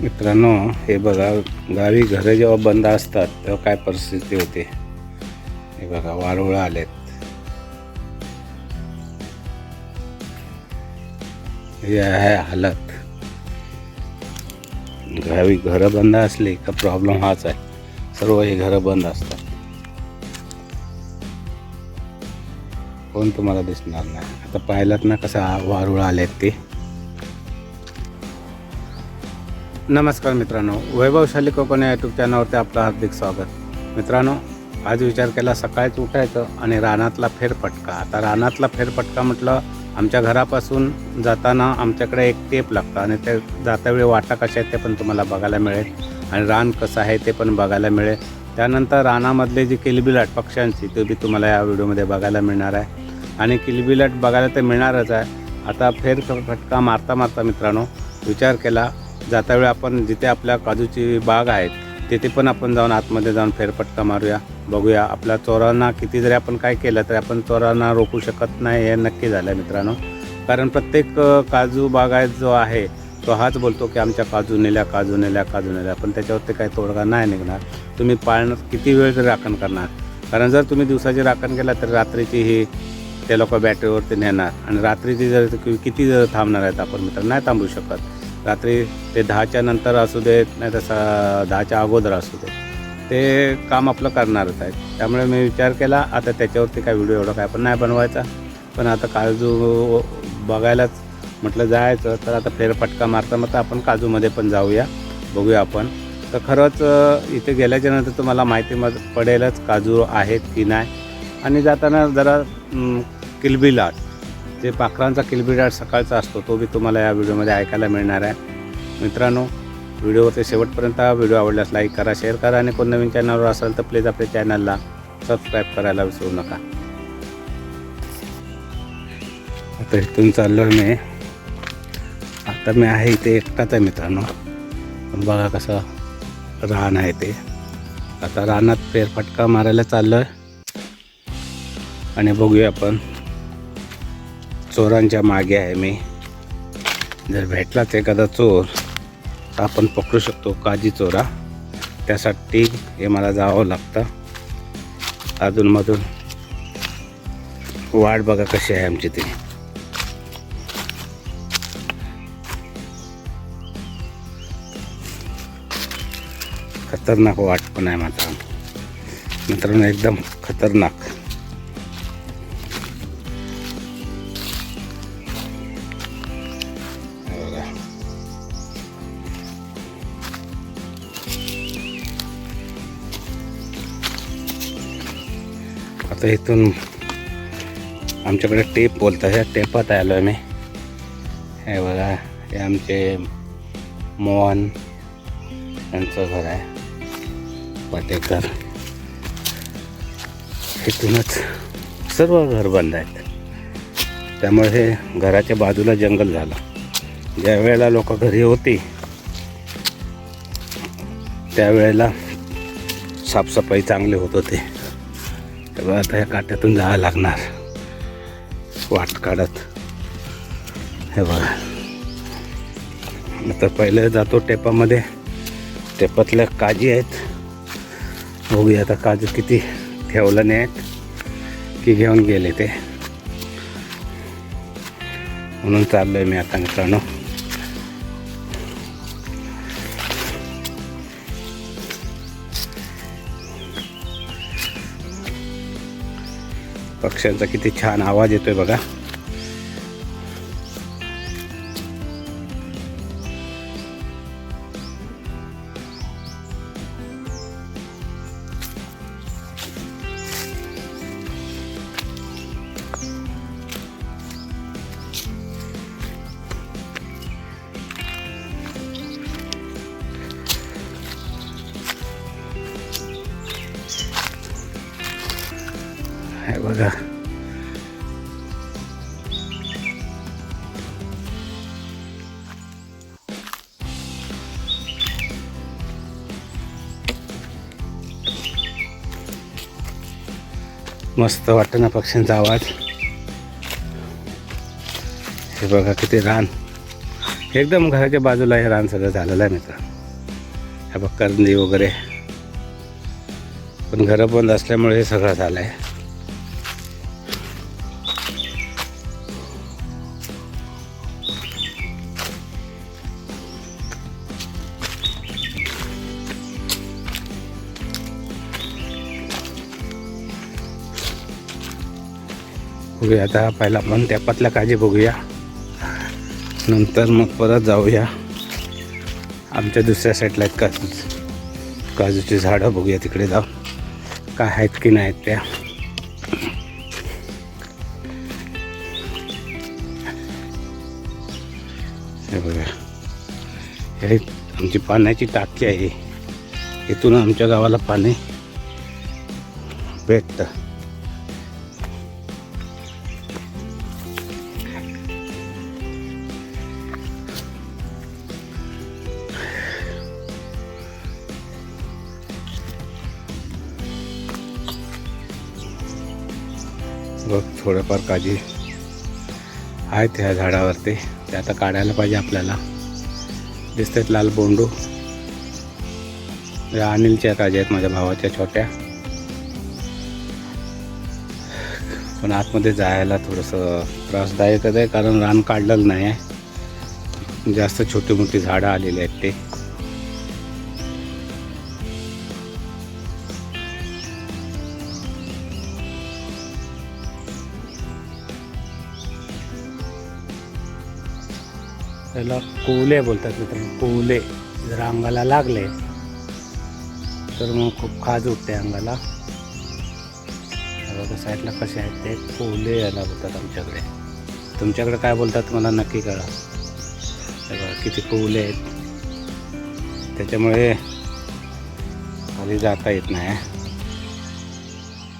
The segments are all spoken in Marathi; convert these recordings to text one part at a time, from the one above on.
मित्रांनो हे बघा गावी घरं जेव्हा बंद असतात तेव्हा काय परिस्थिती होते? हे बघा वारुळ आलेत. हे आहे हालत. गावी घरं बंद असली का प्रॉब्लेम हाच आहे. सर्व हे घरं बंद असतात. कोण तुम्हाला दिसणार नाही? आता पाहिलात ना कसा वारुळ आलेत ते? नमस्कार मित्रांनो वैभवशाली कोकण या यूट्यूब चॅनलवरती आपलं हार्दिक स्वागत. मित्रांनो आज विचार केला सकाळीच उठायचं आणि रानातला फेरफटका. आता रानातला फेरफटका म्हटलं आमच्या घरापासून जाताना आमच्याकडे एक टेप लागतं आणि ते जातावेळी वाटा कशा आहेत ते पण तुम्हाला बघायला मिळेल. आणि रान कसं आहे ते पण बघायला मिळेल. त्यानंतर रानामधले जी किलबिलाट पक्ष्यांची ते बी तुम्हाला या व्हिडिओमध्ये बघायला मिळणार आहे. आणि किलबिलाट बघायला तर मिळणारच आहे. आता फेरफटका मारता मारता मित्रांनो विचार केला जाता वेळी आपण जिथे आपल्या काजूची बाग आहेत तिथे पण आपण जाऊन आतमध्ये जाऊन फेरफटका मारूया बघूया. आपल्या चोरांना किती जरी आपण काय केलं तरी आपण चोरांना रोखू शकत नाही हे नक्की झालं आहे मित्रांनो. कारण प्रत्येक काजू बागायत जो आहे तो हाच बोलतो की आमच्या काजू नेल्या काजू नेल्या काजू नेल्या. पण त्याच्यावरती काही तोडगा नाही निघणार. तुम्ही पाळणं किती वेळ तरी राखण करणार. कारण जर तुम्ही दिवसाची राखण केला तर रात्रीची ही ते लोक बॅटरीवरती नेणार. आणि रात्रीची जर किती जर थांबणार आहेत आपण मित्र नाही थांबू शकत. रात्री ते दहाच्या नंतर असू देत नाही तर दहाच्या अगोदर असू देत. ते काम आपलं करणारच आहे त्यामुळे मी विचार केला आता त्याच्यावरती काय व्हिडिओ एवढा काय पण नाही बनवायचा. पण आता काजू बघायलाच म्हटलं जायचं तर आता फेरफटका मारता मारता आपण काजूमध्ये पण जाऊया बघूया आपण. तर खरंच इथे गेल्याच्यानंतर तुम्हाला माहिती मग पडेलच काजू आहेत की नाही. आणि जाताना जरा किलबिलाट. जे पाखरांचा किलबिडाट सकाळचा असतो तो बी तुम्हाला या व्हिडिओमध्ये ऐकायला मिळणार आहे. मित्रांनो व्हिडिओवरती शेवटपर्यंत हा व्हिडिओ आवडल्यास लाईक करा शेअर करा आणि कोण नवीन चॅनलवर असेल तर प्लीज आपल्या चॅनलला सबस्क्राईब करायला विसरू नका. आता इथून चाललो आहे मी. आता मी आहे इथे एकटाच आहे मित्रांनो. बघा कसं रान आहे ते. आता रानात फेरफटका मारायला चाललो आहे आणि बघूया आपण. चोरांच्या मागे आहे मी. जर भेटलाच एखादा चोर तर आपण पकडू शकतो. काजी चोरा. त्यासाठी हे मला जावं लागतं. अधूनमधून वाट बघा कशी आहे आमची ती. खतरनाक वाट पण आहे मात्र. मित्रांनो एकदम खतरनाक. आता इथून आमच्याकडे टेप बोलतात. ह्या टेपात आलो आहे मी हे बघा हे आमचे मोहन यांचं घर आहे. पाटेकर. इथूनच सर्व घर बंद आहेत. त्यामुळे हे घराच्या बाजूला जंगल झालं. ज्या वेळेला लोक घरी होती त्यावेळेला साफसफाई चांगली होत होते. तर आता या काट्यातून जावं लागणार. वाट काढत. हे बघा. आता पहिले जातो टेपामध्ये. टेपातल्या काजी आहेत. बघूया आता काजू किती ठेवलं नाही आहेत की घेऊन गेले ते. म्हणून चाललोय मी आता मित्रांनो. पक्ष्यांचा किती छान आवाज येतोय बघा. बघा. मस्त वाटतं ना पक्ष्यांचा आवाज. हे बघा किती रान. एकदम घराच्या बाजूला हे रान सगळं झालेलं आहे मित्र. हे बघ करंदी वगैरे. पण घरं बंद असल्यामुळे हे सगळं झालं आहे बघूया आता पहिला आपण त्यापातल्या काळजी बघूया. नंतर मग परत जाऊया. आमच्या दुसऱ्या साईडला आहेत काजू काजूची झाडं बघूया तिकडे जाऊ काय आहेत की नाहीत त्या. हे बघा. हे आमची पाण्याची टाकी आहे. इथून आमच्या गावाला पाणी भेटतं. बघ थोडंफार काळजी आहेत ह्या झाडावरती. ते आता काढायला पाहिजे आपल्याला. दिसतात लाल बोंडू. या अनिलच्या काजी आहेत माझ्या भावाच्या छोट्या. पण आतमध्ये जायला थोडंसं त्रासदायकच आहे कारण रान काढलेलं नाही आहे जास्त छोटी मोठी झाडं आलेली आहेत ते. त्याला कोवले बोलतात मित्रांनो कोवले. जर अंगाला लागले तर मग खूप खाज उठते अंगाला. बघा साईडला कसे आहेत ते कोवले याला बोलतात आमच्याकडे. तुमच्याकडे काय बोलतात मला नक्की कळा. बघा किती कोवले आहेत. त्याच्यामुळे खाली जाता येत नाही.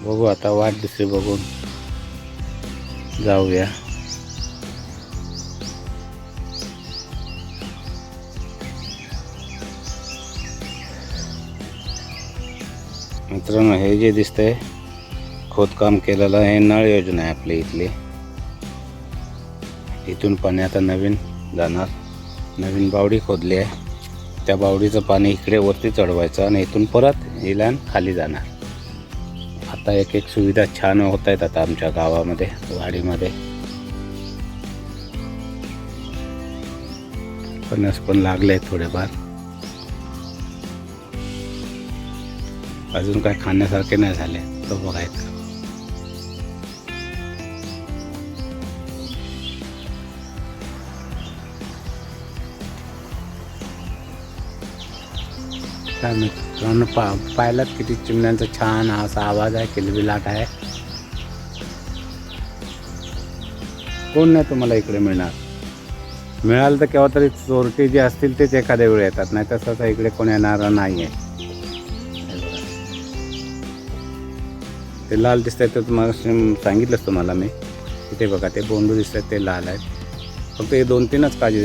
बघू आता वाट दुसरी बघून. जाऊया. मित्रांनो हे जे दिसतंय खोदकाम केलेलं हे नळ योजना आहे आपली इथली. इथून पाणी आता नवीन जाणार. नवीन बावडी खोदली आहे. त्या बावडीचं पाणी इकडे वरती चढवायचं आणि इथून परत इलान खाली जाणार. आता एक एक सुविधा छान होत आहेत आता आमच्या गावामध्ये वाडीमध्ये. फणस पण लागले थोडेफार. अजून काय खाण्यासारखे नाही झाले तो बघायचं. काय मित्रांनो पा पाहिलात किती चिमण्यांचा छान असा आवाज आहे किलबिलाट आहे. कोण नाही तुम्हाला इकडे मिळणार. मिळालं तर केव्हा तरी चोरटी जे असतील तेच एखाद्या वेळी येतात नाही तर तसं इकडे कोण येणार नाही आहे ते लाल दिसत आहेत तर तुम्हाला सांगितलंच तुम्हाला मी. तिथे बघा ते बोंडू दिसत आहेत ते लाल आहेत. फक्त हे दोन तीनच काजू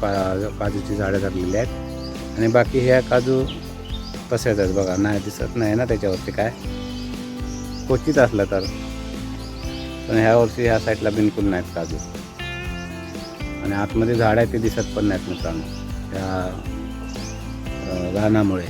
का काजूची झाडं धरलेली आहेत. आणि बाकी ह्या काजू तसेच आहेत बघा नाही दिसत नाही ना त्याच्यावरती काय. क्वचित असलं तर. पण ह्या वर्षी ह्या साईडला बिलकुल नाहीत काजू. आणि आतमध्ये झाड आहे ते दिसत पण नाहीत मित्रांनो. त्या रानामुळे.